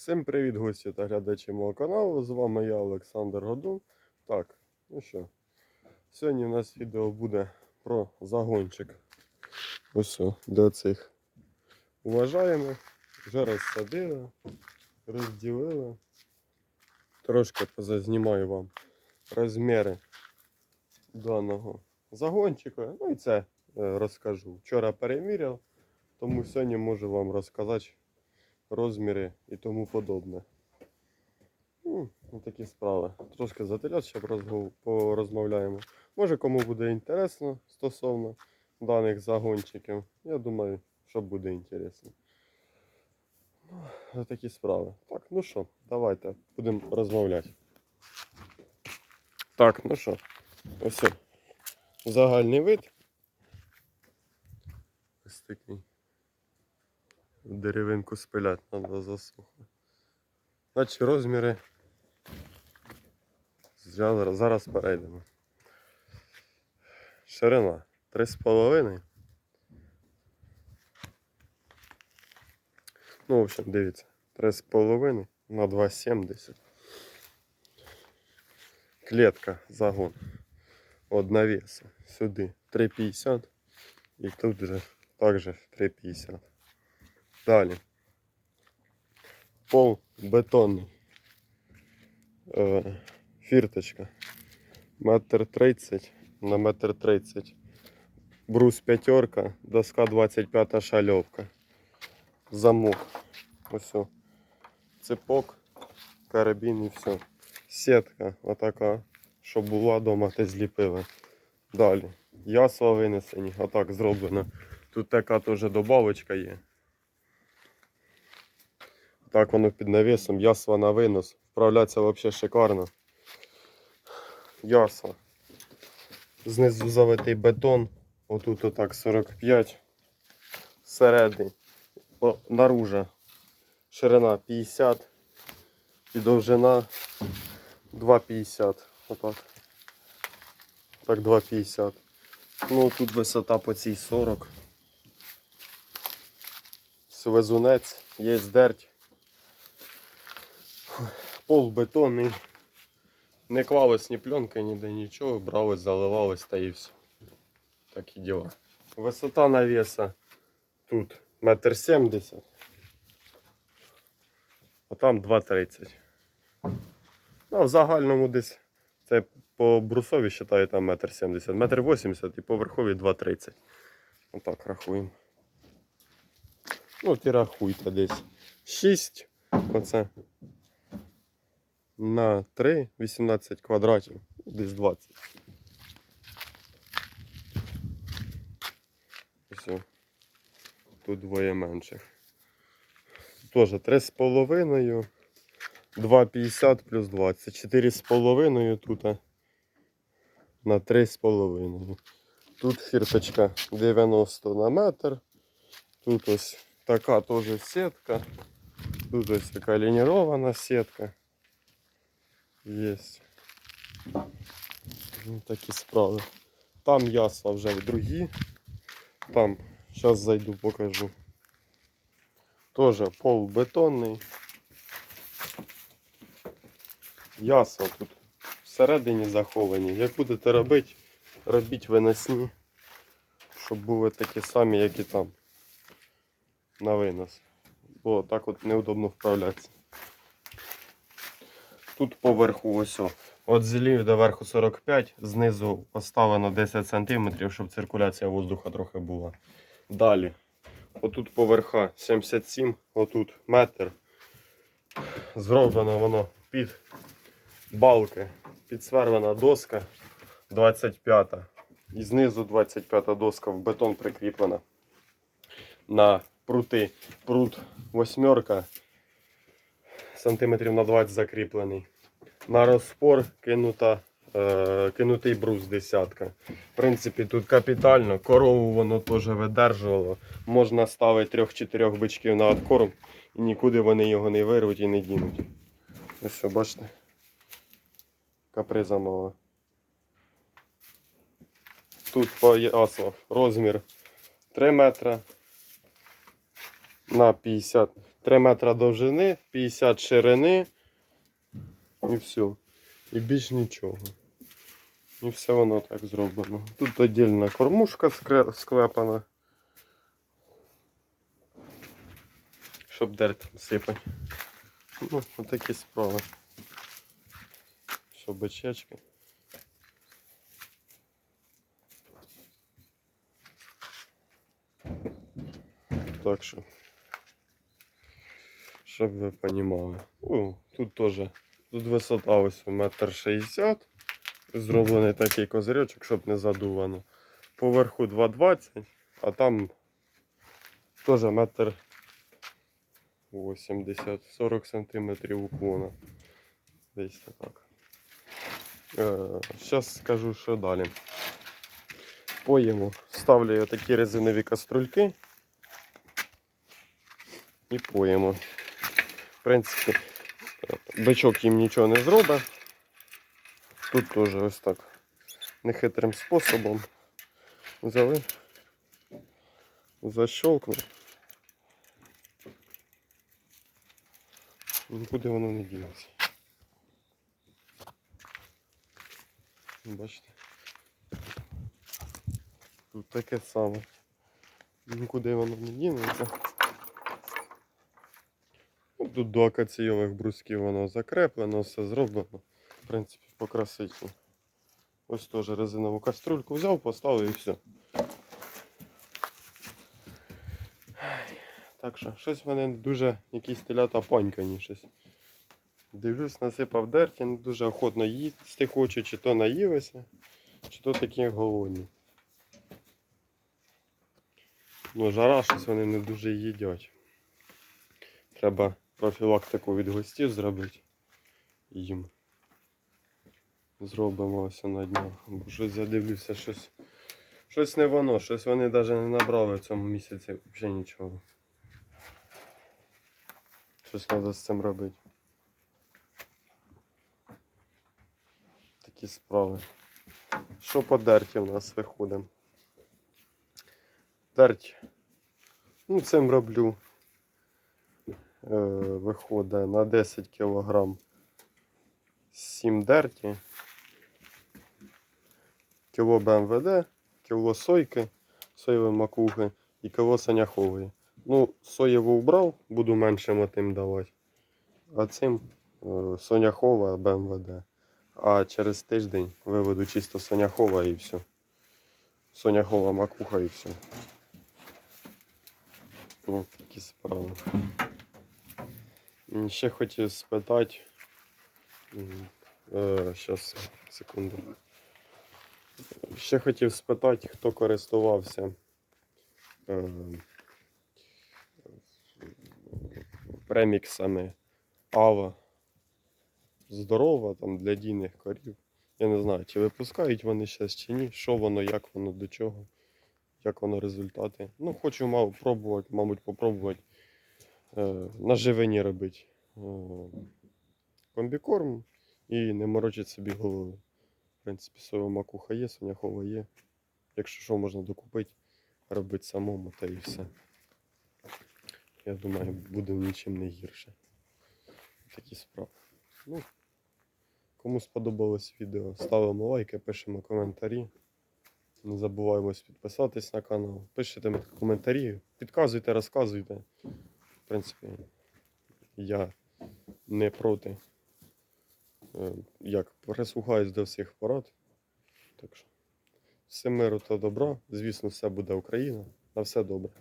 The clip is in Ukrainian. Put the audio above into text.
Всім привіт, гості та глядачі мого каналу. З вами я, Олександр Годун. Так, ну що, сьогодні у нас відео буде про загончик. Ось о, для цих уважаємо. Вже розсадили, розділили. Трошки позазнімаю вам розміри даного загончика. Ну і це е, розкажу. Вчора переміряв, тому сьогодні можу вам розказати розміри і тому подобне. Ну, ну, такі справи. Трошки затиляти, ще розгов- порозмовляємо. Може кому буде інтересно стосовно даних загончиків. Я думаю, що буде інтересно. Ну, такі справи. Так, ну що, давайте будемо розмовляти. Так, ну що, ось. Загальний вид. Ось такий. Деревинку спилять треба засохло. Значить розміри. Зараз, перейдемо. Ширина 3,5. Ну, в общем, дивіться, 3,5 на 2,70. Клетка, загон. От навеса. Сюди 3,50. І тут же також 3,50. Далі. Пол бетонний. Е, фірточка. Метр тридцять на метр тридцять. Брус п'ятерка, доска 25 шальовка. Замок. Ось. Цепок, карабін і все. Сітка отака, щоб була вдома, те зліпили. Далі. Ясла винесені, отак зроблено. Тут така теж добавочка є. Так воно під навісом, ясла на винос. Вправляться взагалі шикарно. Ясла. Знизу завитий бетон. Отут отак 45. Всередині. Наружа. Ширина 50. І довжина 2,50. Отак. Так 2,50. Ну тут висота по цій 40. Свезунець, є здерть. Пол бетонний. Не клалось ні пленки, ніде нічого, бралось, заливалось та і все. Такі діла. Висота навеса тут метр сімдесят. А там 2,30. Ну, в загальному десь це по брусові вважаю там метр сімдесят. Метр вісімдесят і по верхові 2,30. Отак рахуємо. Ну, от і рахуйте десь 6. Оце на 3, 18 квадратів, десь 20. Все. Тут двоє менших. Теж 3,5, 2,50 плюс 20. 4,5 тут на 3,5. Тут фірточка 90 на метр. Тут ось така теж сітка. Тут ось така лінірована сітка. Есть. Ну, такі справи. Там ясла вже другі. Там, зараз зайду, покажу. Тоже пол бетонний. Ясла тут всередині заховані. Як будете робити, робіть виносні, щоб були такі самі, як і там. На винос. Бо так от неудобно вправлятися. Тут поверху ось. От злів до верху 45, знизу поставлено 10 см, щоб циркуляція воздуха трохи була. Далі. Отут поверха 77, отут метр. Зроблено воно під балки, підсверлена доска 25. І знизу 25 доска в бетон прикріплена на прути. Прут восьмерка сантиметрів на 20 закріплений. На розпор кинута, е, кинутий брус десятка. В принципі, тут капітально, корову воно теж видержувало. Можна ставити трьох-чотирьох бичків на откорм і нікуди вони його не вирвуть і не дінуть. Ось що, бачите? Каприза мала. Тут по розмір 3 метра на 50 3 метра довжини, 50 ширини. І все. І більш нічого. І все воно так зроблено. Тут отдільна кормушка скре- склепана. Щоб дерть сипати. Ну, отакі справи. Що бичечки. Так що. Щоб ви розуміли. О, тут теж. Тут висота ось метр шістдесят. Зроблений такий козирьочок, щоб не задувано. Поверху 2,20, а там теж метр 80, 40 сантиметрів уклона. Десь так. Зараз скажу, що далі. Поїмо. Ставлю я такі резинові каструльки. І поїмо. В принципі, бичок їм нічого не зробить. Тут теж ось так нехитрим способом взяли, защелкнули. Нікуди воно не дінеться. Бачите? Тут таке саме. Нікуди воно не дінеться. Тут до акаційових брусків воно закреплено, все зроблено. В принципі, по красоті. Ось теж резинову каструльку взяв, поставив і все. Так що, щось в мене дуже якісь телята панькані щось. Дивлюсь, насипав дерті, не дуже охотно їсти хочу, чи то наїлися, чи то такі голодні. Ну, жара щось вони не дуже їдять. Треба профілактику від гостів зробити їм. Зробимо ось на днях. Бо щось задивлюся, щось, щось не воно, щось вони навіть не набрали в цьому місяці взагалі нічого. Щось треба з цим робити. Такі справи. Що по дерті в нас виходимо? Дерть. Ну, цим роблю. Е, виходить на 10 кг 7 дерті. Кіло БМВД, кіло сойки, соєвої макухи і кіло саняхової. Ну, соєву вбрав, буду меншим тим давати. А цим е, соняхова БМВД. А через тиждень виведу чисто соняхова і все. Соняхова макуха і все. Ну, такі справи. Ще хотів спитати. Зараз, секунду. Ще хотів спитати, хто користувався е, преміксами Ава. Здорова там для дійних корів. Я не знаю, чи випускають вони зараз чи ні, що воно, як воно, до чого, як воно результати. Ну, хочу мав, пробувати, мабуть, попробувати е, на живині робити е, комбікорм і не морочити собі голову. В принципі, соєва макуха є, соняхова є. Якщо що можна докупити, робити самому, та і все. Я думаю, буде нічим не гірше. Такі справи. Ну, кому сподобалось відео, ставимо лайки, пишемо коментарі. Не забуваємось підписатись на канал. Пишіть коментарі, підказуйте, розказуйте. Принципі, я не проти. Е, Як прислухаюсь до всіх порад. Так що, все миру та добра. Звісно, все буде Україна. На все добре.